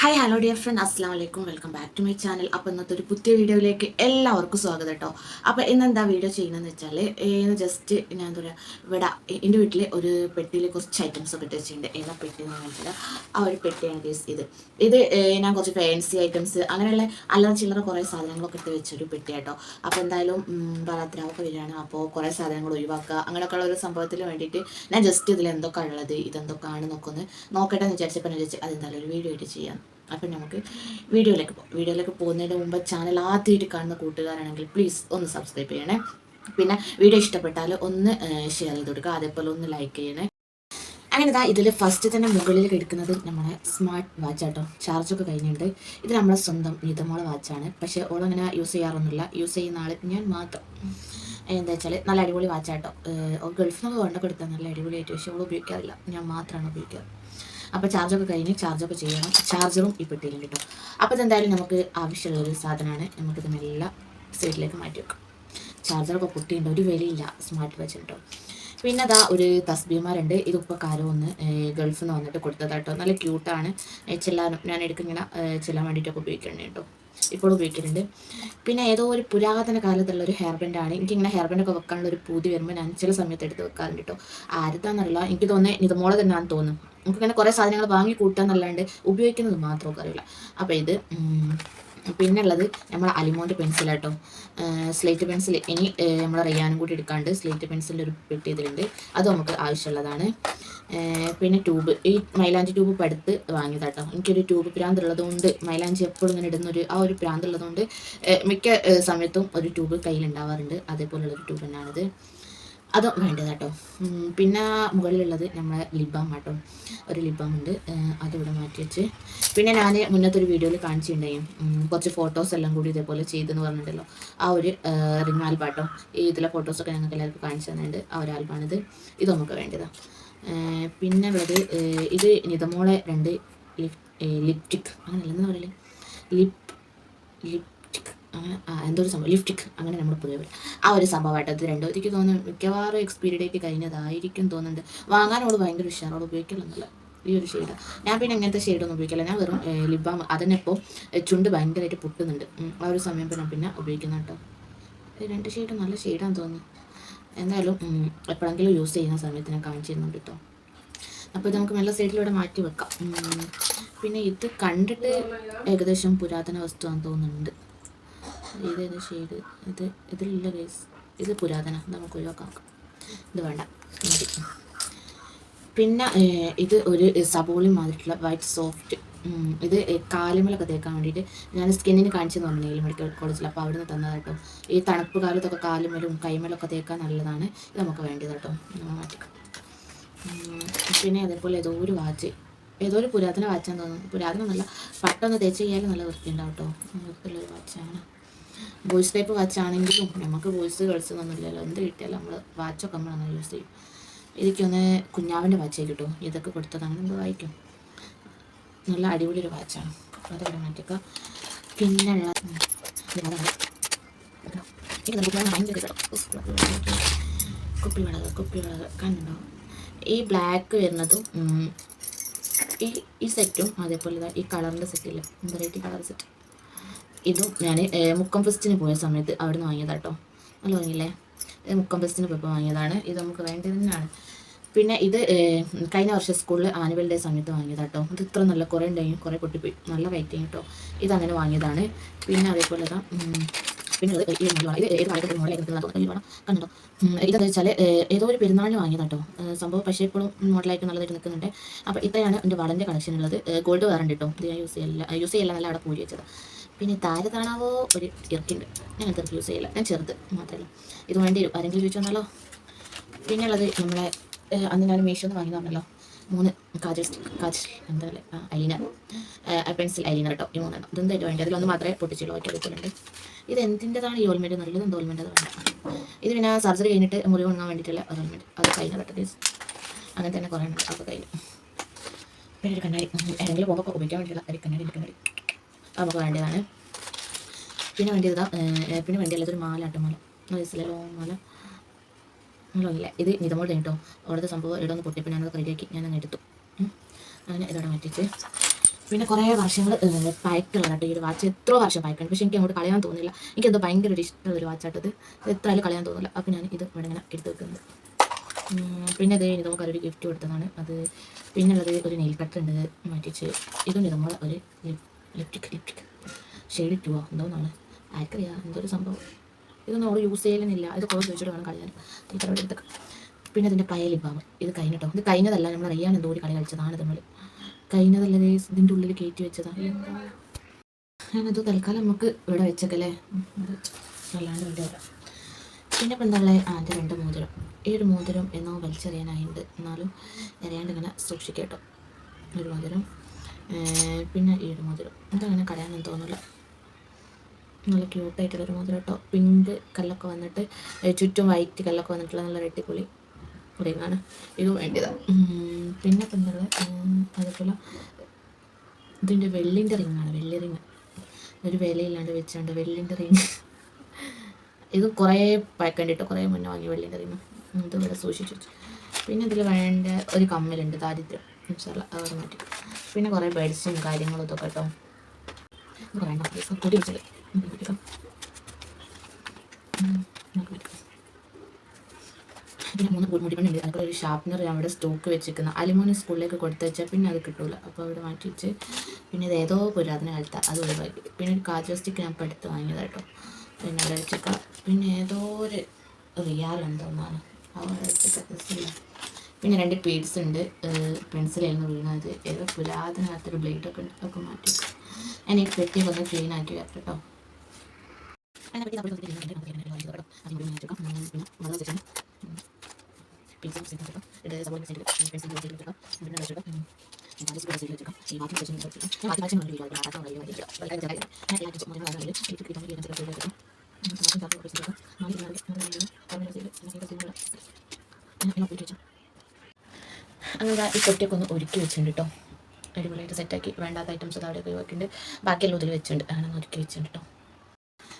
Hi hello dear friend അസ്സാം വലൈക്കും welcome back to my channel അപ്പോൾ ഇന്നത്തെ ഒരു പുതിയ വീഡിയോയിലേക്ക് എല്ലാവർക്കും സ്വാഗതം കേട്ടോ അപ്പോൾ ഇന്നെന്താ വീഡിയോ ചെയ്യുന്നതെന്ന് വെച്ചാൽ ഇന്ന് ജസ്റ്റ് ഞാൻ എന്താ പറയുക ഇവിടെ എന്റെ വീട്ടിൽ ഒരു പെട്ടിയിൽ കുറച്ച് ഐറ്റംസ് ഒക്കെ ഇട്ട് വെച്ചിട്ടുണ്ട്. ഏതാ പെട്ടി എന്ന് പറഞ്ഞാൽ ആ ഒരു പെട്ടിയാണ് ഗേസ് ഇത്. ഇത് ഞാൻ കുറച്ച് ഫാൻസി ഐറ്റംസ് അങ്ങനെയുള്ള അല്ലാതെ ചില്ലറ കുറേ സാധനങ്ങളൊക്കെ ഇട്ട് വെച്ചൊരു പെട്ടി കേട്ടോ അപ്പോൾ എന്തായാലും ബലാത്രാവൊക്കെ വരികയാണ്. അപ്പോൾ കുറേ സാധനങ്ങൾ ഒഴിവാക്കുക. അങ്ങനെയൊക്കെയുള്ള ഒരു സംഭവത്തിന് വേണ്ടിയിട്ട് ഞാൻ ജസ്റ്റ് ഇതിൽ എന്തൊക്കെ ഇതെന്തൊക്കെയാണ് നോക്കുന്നത് നോക്കട്ടെ എന്ന് വിചാരിച്ചപ്പോൾ ഞാൻ വിചാരിച്ചു അതെന്തായാലും ഒരു വീഡിയോ ആയിട്ട് ചെയ്യാം. അപ്പം നമുക്ക് വീഡിയോയിലേക്ക് പോകാം വീഡിയോയിലേക്ക് പോകുന്നതിന് മുമ്പ് ചാനൽ ആദ്യമായിട്ട് കാണുന്ന കൂട്ടുകാരാണെങ്കിൽ പ്ലീസ് ഒന്ന് സബ്സ്ക്രൈബ് ചെയ്യണേ. പിന്നെ വീഡിയോ ഇഷ്ടപ്പെട്ടാൽ ഒന്ന് ഷെയർ ചെയ്ത് കൊടുക്കുക. അതേപോലെ ഒന്ന് ലൈക്ക് ചെയ്യണേ. അങ്ങനെ ഇതാ ഇതിൽ ഫസ്റ്റ് തന്നെ മുകളിൽ കിടക്കുന്നത് നമ്മുടെ സ്മാർട്ട് വാച്ച് ആട്ടോ. ചാർജൊക്കെ കഴിഞ്ഞിട്ടുണ്ട്. ഇത് നമ്മുടെ സ്വന്തം നീതമോളെ വാച്ചാണ് പക്ഷേ ഓളങ്ങനെ യൂസ് ചെയ്യാറൊന്നുമില്ല. യൂസ് ചെയ്യുന്ന ആൾ ഞാൻ മാത്രം. എന്താ വെച്ചാൽ നല്ല അടിപൊളി വാച്ചാട്ടോ ഗൾഫിൽ നിന്നൊക്കെ കൊണ്ടൊക്കെ എടുത്താൽ നല്ല അടിപൊളിയായിട്ട്. പക്ഷേ ഓൾ ഉപയോഗിക്കാറില്ല. ഞാൻ മാത്രമാണ് ഉപയോഗിക്കാറ്. അപ്പോൾ ചാർജൊക്കെ കഴിഞ്ഞ് ചാർജൊക്കെ ചെയ്യണം. ചാർജറും ഈ പെട്ടിയിലും കിട്ടും. അപ്പോൾ ഇതെന്തായാലും നമുക്ക് ആവശ്യമുള്ള ഒരു സാധനമാണ്. നമുക്കിത് നല്ല സൈഡിലേക്ക് മാറ്റി വെക്കാം. ചാർജറൊക്കെ പൊട്ടിയുണ്ട് ഒരു വിലയില്ല. സ്മാർട്ട് വാച്ച് കേട്ടോ. പിന്നെ അതാ ഒരു തസ്ബിമാരുണ്ട്. ഇതിപ്പോൾ കാലം ഒന്ന് ഗൾഫിൽ നിന്ന് വന്നിട്ട് കൊടുത്തതാട്ടോ നല്ല ക്യൂട്ടാണ് ചെല്ലാനും ഞാൻ എടുക്കിങ്ങനെ ചെല്ലാൻ വേണ്ടിയിട്ടൊക്കെ ഉപയോഗിക്കണേ കേട്ടോ. ഇപ്പോൾ ഉപയോഗിക്കുന്നുണ്ട്. പിന്നെ ഏതോ ഒരു പുരാതന കാലത്തുള്ള ഒരു ഹെയർ ബാൻഡാണ് എനിക്കിങ്ങനെ ഹെയർ ബാൻഡൊക്കെ വെക്കാനുള്ള ഒരു പൂതി വരുമ്പോൾ ഞാൻ ചില സമയത്ത് എടുത്ത് വെക്കാറുണ്ട് കേട്ടോ ആരുതാന്നറിയില്ല എനിക്ക് തോന്നുന്നത് നിതമോളെ തന്നെയാണെന്ന് തോന്നുന്നു. നമുക്കിങ്ങനെ കുറേ സാധനങ്ങൾ വാങ്ങി കൂട്ടാന്നല്ലാണ്ട് ഉപയോഗിക്കുന്നത് മാത്രമൊക്കെ അറിയില്ല അപ്പോൾ ഇത് പിന്നെ ഉള്ളത് അലിമോണ്ട് പെൻസിൽ പെൻസിലാട്ടോ സ്ലേറ്റ് പെൻസിൽ ഇനി നമ്മൾ റയ്യാനും കൂടി എടുക്കാണ്ട് സ്ലേറ്റ് പെൻസിലിന്റെ ഒരു പെട്ടി ഇതിലുണ്ട്. അത് നമുക്ക് ആവശ്യമുള്ളതാണ്. പിന്നെ ട്യൂബ്. ഈ മൈലാഞ്ചി ട്യൂബ് ഇപ്പം അടുത്ത് വാങ്ങിയതാട്ടോ എനിക്കൊരു ട്യൂബ് പ്രാന്ത് ഉള്ളതുകൊണ്ട് മൈലാഞ്ചി എപ്പോഴും ഇങ്ങനെ ഇടുന്നൊരു ആ ഒരു പ്രാന്ത് ഉള്ളതുകൊണ്ട് മിക്ക സമയത്തും ഒരു ട്യൂബ് കയ്യിലുണ്ടാവാറുണ്ട്. അതേപോലുള്ളൊരു ട്യൂബ് തന്നെയാണിത്. അതും വേണ്ടത് കേട്ടോ. പിന്നെ മുകളിലുള്ളത് നമ്മളെ ലിബാം കേട്ടോ ഒരു ലിബാം ഉണ്ട്. അതിവിടെ മാറ്റി വെച്ച്. പിന്നെ ഞാൻ മുന്നത്തെ ഒരു വീഡിയോയിൽ കാണിച്ചിട്ടുണ്ടായും. കുറച്ച് ഫോട്ടോസ് എല്ലാം കൂടി ഇതേപോലെ ചെയ്തെന്ന് പറഞ്ഞിട്ടുണ്ടല്ലോ. ആ ഒരു റിംഗ് ആൽബാട്ടോ ഈ ഇതിലെ ഫോട്ടോസൊക്കെ ഞങ്ങൾക്ക് എല്ലാവർക്കും കാണിച്ചു തന്നിട്ടുണ്ട്. ആ ഒരു ആൽബാണിത് ഇത് നമുക്ക് വേണ്ടതാണ് പിന്നെ ഉള്ളത് ഇത് നിതമോളെ രണ്ട് ലിപ് ലിപ്റ്റിക്. അങ്ങനെയല്ലെന്ന് പറയൽ. ലിപ് ലിപ്റ്റിക് അങ്ങനെ എന്തൊരു സംഭവം ലിപ്റ്റിക് അങ്ങനെ നമ്മൾ പൊതുവെ. ആ ഒരു സംഭവമായിട്ട് അത് രണ്ടോ എനിക്ക് തോന്നുന്നു മിക്കവാറും എക്സ്പീരി ഡേറ്റ് കഴിഞ്ഞതായിരിക്കും തോന്നുന്നുണ്ട്. വാങ്ങാനോട് ഭയങ്കര ഉഷാറോട് ഉപയോഗിക്കലൊന്നുമില്ല ഈ ഒരു ഷെയ്ഡ് ഞാൻ പിന്നെ അങ്ങനത്തെ ഷെയ്ഡൊന്നും ഉപയോഗിക്കില്ല ഞാൻ വെറും ലിബാം അതിനെ ഇപ്പോൾ ചുണ്ട് ഭയങ്കരമായിട്ട് പൊട്ടുന്നുണ്ട്. ആ ഒരു സമയം പിന്നെ പിന്നെ ഉപയോഗിക്കുന്ന കേട്ടോ. രണ്ട് ഷെയ്ഡ് നല്ല ഷെയ്ഡാന്ന് തോന്നുന്നു. എന്തായാലും എപ്പോഴെങ്കിലും യൂസ് ചെയ്യുന്ന സമയത്ത് ഞാൻ കാണിച്ചു തരുന്നുണ്ട് കേട്ടോ. അപ്പോൾ ഇത് നമുക്ക് നല്ല സൈഡിലൂടെ മാറ്റി വെക്കാം. പിന്നെ ഇത് കണ്ടിട്ട് ഏകദേശം പുരാതന വസ്തുവാണെന്ന് തോന്നുന്നുണ്ട്. ഇതേത് ഷെയ്ഡ് ഇത് ഇതിലുള്ള ഗൈസ് ഇത് പുരാതന. നമുക്ക് ഒഴിവാക്കാം. ഇത് വേണ്ട. പിന്നെ ഇത് ഒരു സബോളി മാതിരിട്ടുള്ള വൈറ്റ് സോഫ്റ്റ് ഇത് കാലുമലൊക്കെ തേക്കാൻ വേണ്ടിയിട്ട് ഞാൻ സ്കിന്നിന് കാണിച്ചു തന്നില്ല മെഡിക്കൽ കോളേജിൽ. അപ്പോൾ അവിടെ നിന്ന് തന്നത് കേട്ടോ. ഈ തണുപ്പ് കാലത്തൊക്കെ കാലുമലും കൈമലൊക്കെ തേക്കാൻ നല്ലതാണ്. ഇത് നമുക്ക് വേണ്ടത് കേട്ടോ. പിന്നെ അതേപോലെ ഏതോ ഒരു വാച്ച്. ഏതോ ഒരു പുരാതന വാച്ചാന്ന് തോന്നുന്നു. പുരാതന നല്ല പട്ടൊന്ന് തേച്ച് കഴിഞ്ഞാൽ നല്ല വൃത്തിയുണ്ടാവും കേട്ടോ. വൃത്തിയുള്ളൊരു വാച്ചാണ്. വോയിസ് ടൈപ്പ് വാച്ചാണെങ്കിലും നമുക്ക് വോയിസ് ഗേൾസ് ഒന്നുമില്ലല്ലോ. എന്ത് കിട്ടിയാലും നമ്മൾ വാച്ചൊക്കെ നമ്മളങ്ങനെ യൂസ് ചെയ്യും. എനിക്കൊന്ന് കുഞ്ഞാവിന്റെ വാച്ചേ കിട്ടും. ഇതൊക്കെ കൊടുത്തതാണ് നമ്മൾ വായിക്കും നല്ല അടിപൊളി ഒരു വാച്ചാണ് അതവിടെ മാറ്റിക്ക പിന്നെ ഉള്ള ഉം, കുപ്പി ഇതാ. എനിക്ക് നല്ല കുപ്പിവെള്ളം ഭയങ്കര ഇഷ്ടം. ഉഫ്, കുപ്പിവളകൾ കുപ്പിവളകൾ കണ്ടോ? ഈ ബ്ലാക്ക് വരുന്നതും ഈ ഈ സെറ്റും അതേപോലെ ഈ കളറിന്റെ സെറ്റില്ല വെറൈറ്റി കളർ സെറ്റ് ഇതും ഞാൻ മുക്കം ഫെസ്റ്റിന് പോയ സമയത്ത് അവിടെ നിന്ന് വാങ്ങിയതാട്ടോ. നല്ല വാങ്ങിയില്ലേ മുക്കം ഫെസ്റ്റിന് പോയപ്പോൾ വാങ്ങിയതാണ്. ഇത് നമുക്ക് വേണ്ടത് തന്നെയാണ്. പിന്നെ ഇത് കഴിഞ്ഞ വർഷം സ്കൂളിൽ ആനുവൽ ഡേ സമയത്ത് വാങ്ങിയതാട്ടോ. ഇത് ഇത്ര നല്ല കുറേ ഉണ്ടെങ്കിൽ കുറേ പൊട്ടിപ്പോയി. നല്ല റേറ്റിംഗ് കേട്ടോ ഇത് അങ്ങനെ വാങ്ങിയതാണ്. പിന്നെ അതേപോലെ ഇതാ പിന്നെ ഇത് ഇത് ഏത് വേണം കണ്ടോ? ഇതെന്ന് വെച്ചാൽ ഏതോ ഒരു പെരുന്നാളിന് വാങ്ങിയതാട്ടോ. സംഭവം പക്ഷേ ഇപ്പോഴും മോഡലായിട്ട് നല്ലതായിട്ട് നിൽക്കുന്നുണ്ട്. അപ്പോൾ ഇത്രയാണ് എന്റെ വളന്റെ കളക്ഷൻ ഉള്ളത്. ഗോൾഡ് വേറെ ഉണ്ട് കേട്ടോ ഇത് ഞാൻ യൂസ് ചെയ്യില്ല യൂസ് ചെയ്യില്ല നല്ല അവിടെ പൂരി വെച്ചത്. പിന്നെ താര കാണാവോ? ഒരു ഇറക്കുണ്ട് ഞാൻ അത് യൂസ് ചെയ്യില്ല. ഞാൻ ചെറുത് മാത്രമല്ല ഇത് വേണ്ടി വരും. ആരെങ്കിലും ചോദിച്ചു വന്നാലോ? പിന്നെ ഉള്ളത് നമ്മളെ അന്ന് ഞാൻ മീഷോ വാങ്ങി തന്നല്ലോ മൂന്ന് കാജൽ കാജൽ എന്താ പറയുക? ഐലൈനർ പെൻസിൽ അരിന കേട്ടോ. ഈ മൂന്നെണ്ണം. ഇതെന്തായിട്ട് വേണ്ടി? അതിലൊന്ന് മാത്രമേ പൊട്ടിച്ചുള്ളൂ. ഒറ്റ വെച്ചിട്ടുണ്ട് ഇത് എന്തിന്റെതാണ് ഈ ഓൾമെന്റ് നല്ലത് എന്ത് ഓൾമെന്റ് അത് വേണ്ട ഇത് പിന്നെ സർജറി കഴിഞ്ഞിട്ട് മുറി ഉണങ്ങാൻ വേണ്ടിയിട്ടുള്ള ഓൾമെന്റ് അത് കഴിഞ്ഞ കേട്ടോ അങ്ങനെ തന്നെ കുറേ ഉണ്ട്. അപ്പോൾ കഴിഞ്ഞു. പിന്നെ ഒരു കണ്ണാടി. എവിടെയെങ്കിലും പോകുമ്പോൾ ഉപയോഗിക്കാൻ വേണ്ടിയുള്ള ഒരു കണ്ണാടി ഒരു കണ്ണാടി. നമുക്ക് വേണ്ടതാണ് പിന്നെ വേണ്ടിയതാ ഇതാ പിന്നെ വേണ്ടിയുള്ളത് ഒരു മാല ആട്ടോ മാല. മനസ്സിലല്ലോ മാല. ഇല്ല ഇത് നിതമോൾ കേട്ടോ. അവിടുത്തെ സംഭവം ഇവിടെ ഒന്ന് പൊട്ടിയപ്പോൾ ഞാനത് റെഡിയാക്കി ഞാൻ അങ്ങ് എടുത്തു. അങ്ങനെ ഇതോടെ മാറ്റിച്ച്. പിന്നെ കുറേ വർഷങ്ങൾ പഴക്കമുള്ള കേട്ടോ. ഈ വാച്ച് എത്ര വർഷം പഴക്കണം പക്ഷെ എനിക്ക് അങ്ങോട്ട് കളയാൻ തോന്നില്ല എനിക്കെന്തോ ഭയങ്കര ഒരു ഇഷ്ടമുള്ള ഒരു വാച്ചാട്ടത്. എത്ര ആയാലും കളയാൻ തോന്നില്ല അപ്പോൾ ഞാൻ ഇത് ഇവിടെ ഇങ്ങനെ എടുത്ത് വെക്കുന്നത് പിന്നെ അത് ഇത് നമുക്ക് ഒരു ഗിഫ്റ്റ് കൊടുത്തതാണ്. അത് പിന്നുള്ളത് ഒരു നെയിൽ കട്ടർ ഉണ്ട് മാറ്റിച്ച്. ഇതും നമ്മൾ ഒരു ലിപ്റ്റിക് ലിപ്റ്റിക്. ഷെയ്ഡ് ഇട്ടുവോ എന്തോന്നാണ് ആർക്കറിയാം എന്തൊരു സംഭവം. ഇതൊന്നും അവൾ യൂസ് ചെയ്യലുന്നില്ല ഇത് കുറച്ച് ചോദിച്ചിട്ട് വേണം കളയാൻ. തറവിടെ എടുത്തൊക്കെ പിന്നെ അതിന്റെ പയ ഇത് കഴിഞ്ഞിട്ടോ? ഇത് കഴിഞ്ഞതല്ല. നമ്മൾ അറിയാൻ എന്തോ ഒരു കളി കളിച്ചതാണ് നമ്മൾ കഴിഞ്ഞതല്ലേ ഇതിന്റെ ഉള്ളിൽ കയറ്റി വെച്ചതാണ് ഞാനത് തൽക്കാലം നമുക്ക് ഇവിടെ വെച്ചേക്കല്ലേ? അല്ലാണ്ട് ഇവിടെ വരാം. പിന്നെ ഇപ്പം എന്താ ഉള്ളത് ആ രണ്ട് മോതിരം. ഈ ഒരു മോതിരം എന്നോ വലിച്ചെറിയാനായിട്ട് എന്നാലും എറിയാണ്ട് ഇങ്ങനെ സൂക്ഷിക്കട്ടോ ഒരു മോതിരം. പിന്നെ ഈ ഒരു മോതിരം. ഇതങ്ങനെ കളയാനൊന്നും തോന്നില്ല നല്ല ക്യൂട്ടായിട്ടുള്ളൊരു മോതിരം കേട്ടോ. പിങ്ക് കല്ലൊക്കെ വന്നിട്ട് ചുറ്റും വൈറ്റ് കല്ലൊക്കെ വന്നിട്ടുള്ള നല്ല റെട്ടിപ്പൊളി റിങ്ങാണ് ഇത് വേണ്ടിയതാണ് പിന്നെ ഇപ്പം അതുപോലെ ഇതിന്റെ വെള്ളിന്റെ റിങ്ങാണ്. വെള്ളി റിങ് ഒരു വിലയില്ലാണ്ട് വെച്ചുണ്ട് വെള്ളിന്റെ റിങ് ഇത് കുറേ പഴക്കണ്ടിട്ട് കുറേ മുന്നേ വാങ്ങി വെള്ളിന്റെ റിങ് ഇത് ഇവിടെ സൂക്ഷിച്ചു പിന്നെ ഇതിൽ വേണ്ട ഒരു കമ്മലുണ്ട് ദാരിദ്ര്യം. ഇൻഷാല്ല അത് മാറ്റി പിന്നെ കുറേ ബേഡ്സും കാര്യങ്ങളും ഇതൊക്കെ കേട്ടോ. എണ്ണം പൈസ കൂട്ടി വെച്ചത് പിന്നെ മൂന്ന് മുടിപ്പണ്ണുണ്ട് അതിൽ ഒരു ഷാർപ്നർ അവിടെ സ്റ്റോക്ക് വെച്ചിരിക്കുന്നത്. അലുമിനിയം സ്കൂളിലേക്ക് കൊടുത്തു വെച്ചാൽ പിന്നെ അത് കിട്ടൂല. അപ്പോൾ അവിടെ മാറ്റി വെച്ച് പിന്നെ ഇത് ഏതോ പുരാതന കാലത്ത്. അത് ഒഴിവാക്കി. പിന്നെ ഒരു കാജോ സ്റ്റിക്ക് ഞാൻ ഇപ്പോൾ എടുത്ത് പിന്നെ അവിടെ വെച്ചേക്കാം. പിന്നെ ഏതോ ഒരു റിയാൽ എന്തോന്നാണ്. അവിടെ വെച്ചേക്കാം. പിന്നെ രണ്ട് പീഡ്സ് ഉണ്ട് പെൻസിലായിരുന്നു വീണത് ഏതോ പുരാതന കാലത്തൊരു ബ്ലേഡൊക്കെ ഉണ്ട് ഒക്കെ മാറ്റി ഞാൻ ഈ പെട്ടിയൊക്കെ ഒന്ന് ക്ലീൻ ആക്കി വരാം കേട്ടോ അതിനെ അങ്ങനെ ഈ കൊട്ടിയൊക്കെ ഒന്ന് ഒരുക്കി വെച്ചിട്ടുണ്ട് കേട്ടോ അടിപൊളിയായിട്ട് സെറ്റാക്കി വേണ്ടാത്ത ഐറ്റംസ് അത് അവിടെയൊക്കെ ഒഴിവാക്കിയിട്ടുണ്ട്. ബാക്കിയെല്ലാം ഇതിൽ വെച്ചിട്ടുണ്ട്. അങ്ങനെ ഒരുക്കി വെച്ചിട്ടുണ്ട് കേട്ടോ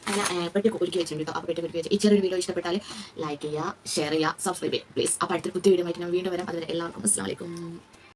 അങ്ങനെ പെട്ടി ഒരുക്കി വെച്ചിട്ടുണ്ട് അപ്പോൾ പെട്ടി ഒരുക്കി വെച്ച്. ഈ വീഡിയോ ഇഷ്ടപ്പെട്ടാൽ ലൈക്ക് ചെയ്യുക ഷെയർ ചെയ്യുക സബ്സ്ക്രൈബ് ചെയ്യുക പ്ലീസ് അപ്പോൾ അടുത്ത പുതിയ വീഡിയോ ആയിട്ട് ഞാൻ വീണ്ടും വരാം. അതുവരെ എല്ലാവർക്കും അസ്സാം വലൈക്കും